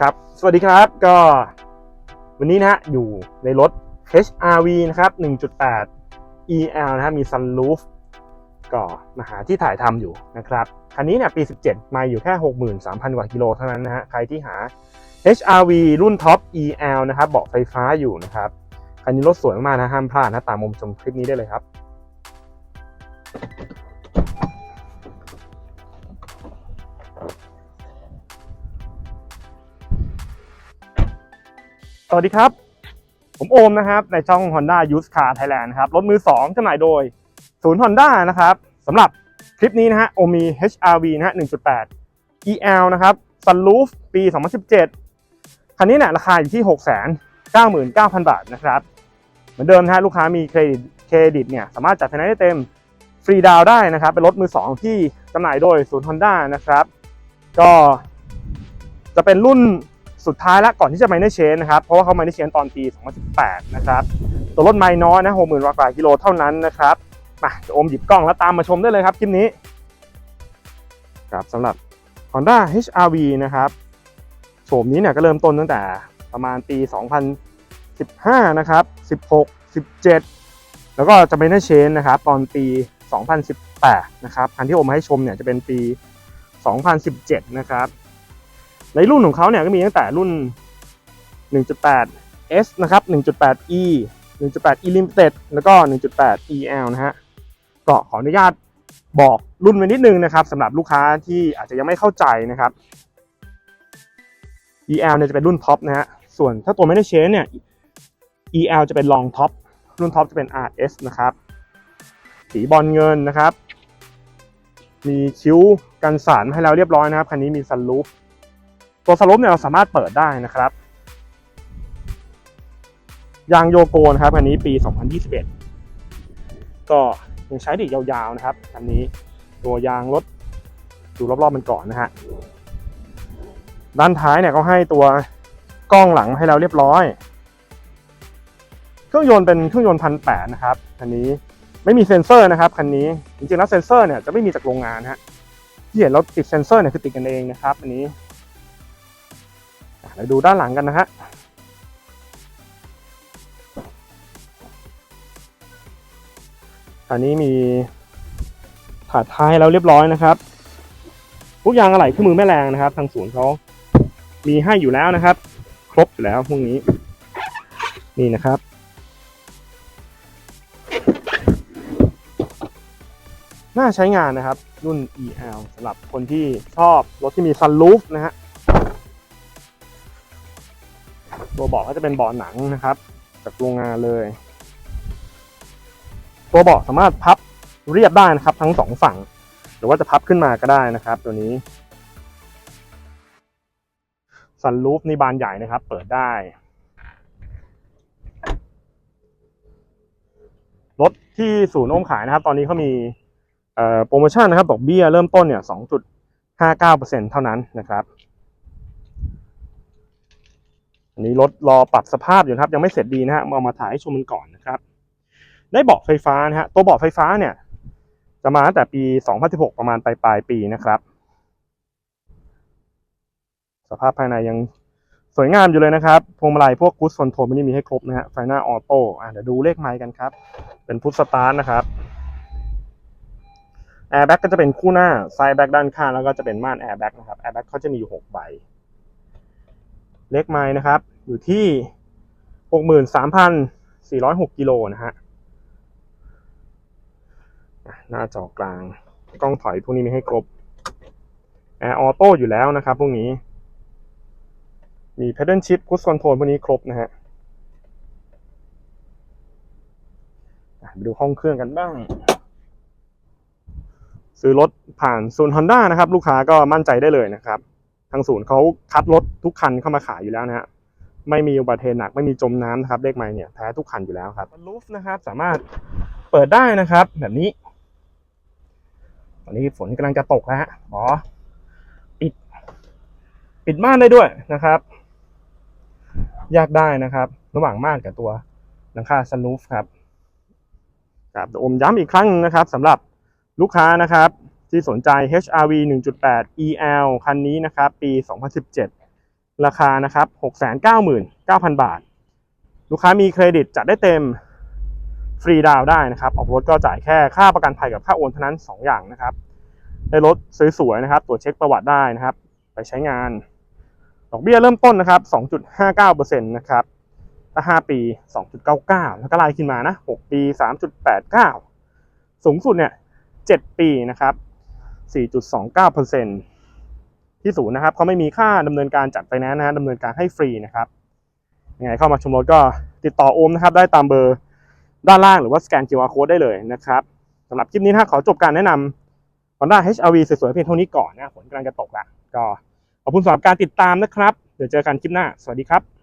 ครับ สวัสดีครับก็วันนี้นะฮะอยู่ในรถ HRV นะครับ 1.8 EL นะครับมี sunroof ก็มาหาที่ถ่ายทำอยู่นะครับ คันนี้เนี่ยปี 17 มาอยู่แค่ 63,000 กว่ากิโลเท่านั้นนะฮะ ใครที่หา HRV รุ่นท็อป EL นะครับ เบาะไฟฟ้าอยู่นะครับ คันนี้รถสวยมากนะห้ามพลาดนะตามมุมชมคลิปนี้ได้เลยครับ วัสดีครับ ผมโอมนะครับ ในช่อง Honda Used Car Thailand ครับ รถมือ 2จำหน่ายโดย ศูนย์ Honda นะครับสำหรับคลิปนี้นะฮะโอมี HRV นะฮะ 1.8 EL นะครับ Sunroof ปี 2017 คันนี้เนี่ยราคาอยู่ที่ 699,000 บาทนะครับ เหมือนเดิมนะฮะลูกค้ามีเครดิตเครดิตเนี่ยสามารถจัดไฟแนนซ์ได้เต็มฟรีดาวได้นะครับ เป็นรถมือ 2 ที่จำหน่ายโดยศูนย์ Honda นะครับ ก็จะเป็นรุ่น สุดท้ายแล้วก่อนที่จะไมเนอร์เชนนะครับ เพราะว่าเขาไมเนอร์เชนตอนปี 2018 นะครับ ตัวรถไม่น้อยนะ60,000กว่ากิโลเท่านั้นนะครับมาจะโอมหยิบกล้องแล้วตามมาชมได้เลยครับคลิปนี้ครับสำหรับ Honda HRV นะครับโฉมนี้เนี่ยก็เริ่มต้นตั้งแต่ประมาณปี 2015 นะครับ 16 17 แล้วก็จะเป็นเชนนะครับ ตอนปี 2018 นะครับ คันที่โอมให้ชมเนี่ยจะเป็นปี 2017 นะครับ ในรุ่นของเขาเนี่ยก็มีตั้งแต่รุ่น 1.8 S นะครับ 1.8 E 1.8 E Limited แล้วก็ 1.8 EL นะฮะก็ขออนุญาตบอกรุ่นไว้นิดนึงนะครับสำหรับลูกค้าที่อาจจะยังไม่เข้าใจนะครับ EL เนี่ยจะเป็นรุ่นท็อปนะฮะ ส่วนถ้าตัวไม่ได้เชนเนี่ย EL จะเป็นรองท็อป รุ่นท็อปจะเป็น RS นะครับ สีบอลเงินนะครับ มีคิ้วกันสารให้เราเรียบร้อยนะครับ คันนี้มีซันรูฟ ตัวซันรูฟเนี่ยเราสามารถเปิดได้นะครับ ยางโยโกนะครับ อันนี้ปี 2021 ก็ยังใช้ไดอีกยาวๆนะครับ อันนี้ตัวยางรถดูรอบๆมันก่อนนะฮะด้านท้ายเนี่ยก็ให้ตัวกล้องหลังให้เราเรียบร้อย เครื่องยนต์เป็นเครื่องยนต์พันแปดนะครับคันนี้ไม่มีเซ็นเซอร์นะครับคันนี้จริงๆแล้วเซ็นเซอร์เนี่ยจะไม่มีจากโรงงานฮะที่เห็นเราติดเซ็นเซอร์เนี่ยคือติดกันเองนะครับอันนี้ อะเราดูด้านหลังกันนะฮะอันนี้มีถาดท้ายให้เราเรียบร้อยนะครับพวกยางอะไหล่เครื่มือแม่แรงนะครับ ทางศูนย์เขามีให้อยู่แล้วนะครับ ครบอยู่แล้วพวกนี้ นี่นะครับ น่าใช้งานนะครับ รุ่น EL สำหรับคนที่ชอบรถที่มีซันรูฟนะฮะ ตัวเบาะก็จะเป็นเบาะหนังนะครับ จากโรงงานเลย ตัวเบาะสามารถพับเรียบได้นะครับ ทั้งสองฝั่ง หรือว่าจะพับขึ้นมาก็ได้นะครับ ตัวนี้ซันรูฟนี่บานใหญ่นะครับ เปิดได้รถที่ศูนย์โอมขายนะครับ ตอนนี้เขามีโปรโมชั่นนะครับดอกเบี้ยเริ่มต้นเนี่ย 2.59%เท่านั้นนะครับ อันนี้รถรอปรับสภาพอยู่ครับยังไม่เสร็จดีนะฮะเอามาถ่ายให้ชมกันก่อนนะครับ ได้เบาะไฟฟ้านะฮะตัวเบาะไฟฟ้าเนี่ย จะมาตั้งแต่ปี 2016 ประมาณปลายปลายปีนะครับ สภาพภายในยังสวยงามอยู่เลยนะครับพวงมาลัยพวกคูสคอนโทรลมันนี่มีให้ครบนะฮะไฟหน้าออโต้อะเดี๋ยวดูเลขไมล์กันครับ เป็นพุทสตาร์ทนะครับแอร์แบ็กก็จะเป็นคู่หน้าไซด์แบ็กด้านข้างแล้วก็จะเป็นม่านแอร์แบ็กนะครับแอร์แบ็กเขาจะมีอยู่ 6 ใบ เลขไมล์นะครับ อยู่ที่ 63,406กิโลนะฮะหน้าจอกลางกล้องถอยพวกนี้มีให้ครบแอร์ออโต้อยู่แล้วนะครับพวกนี้ มี pedal shift cruise control พวกนี้ครบนะฮะไปดูห้องเครื่องกันบ้าง ซื้อรถผ่านศูนย์ Honda นะครับ ลูกค้าก็มั่นใจได้เลยนะครับ ทางศูนย์เขาคัดรถทุกคันเข้ามาขายอยู่แล้วนะฮะไม่มีอุบัติเหตุหนักไม่มีจมน้ำนะครับเลขไมล์เนี่ยแท้ทุกคันอยู่แล้วครับรูฟนะครับสามารถเปิดได้นะครับ แบบนี้ ตอนนี้ฝนกำลังจะตกแล้วฮะขอปิด ปิดม่านได้ด้วยนะครับแยกได้นะครับ ระหว่างม่านกับตัวหลังคาซันรูฟครับครับเดี๋ยวอมย้ำอีกครั้งหนึงนะครับสำหรับลูกค้านะครับ ที่สนใจ HRV 1.8 EL คันนี้นะครับ ปี 2017 ราคานะครับ 699,000 บาท ลูกค้ามีเครดิตจัดได้เต็ม ฟรีดาวได้นะครับ ออกรถก็จ่ายแค่ค่าประกันภัยกับค่าโอนเท่านั้น 2 อย่างนะครับ ได้รถสวยๆนะครับ ตรวจเช็คประวัติได้นะครับ ไปใช้งาน ดอกเบี้ยเริ่มต้นนะครับ 2.59%นะครับ ถ้า 5 ปี 2.99 แล้วก็ไล่ขึ้นมานะ 6 ปี 3.89 สูงสุดเนี่ย 7 ปีนะครับ 4.29%ที่ศูนย์นะครับเขาไม่มีค่าดำเนินการจัดไฟแนนซ์นะดำเนินการให้ฟรีนะครับยังไงเข้ามาชมรถก็ติดต่อโอมนะครับ ได้ตามเบอร์ด้านล่างหรือว่าสแกน QR Code ได้เลยนะครับสำหรับคลิปนี้นะขอจบการแนะนำ Honda HR-V สวยๆเพียงเท่านี้ก่อนนะฝนกำลังจะตกแล้วก็ขอบคุณสำหรับการติดตามนะครับ เดี๋ยวเจอกันคลิปหน้า สวัสดีครับ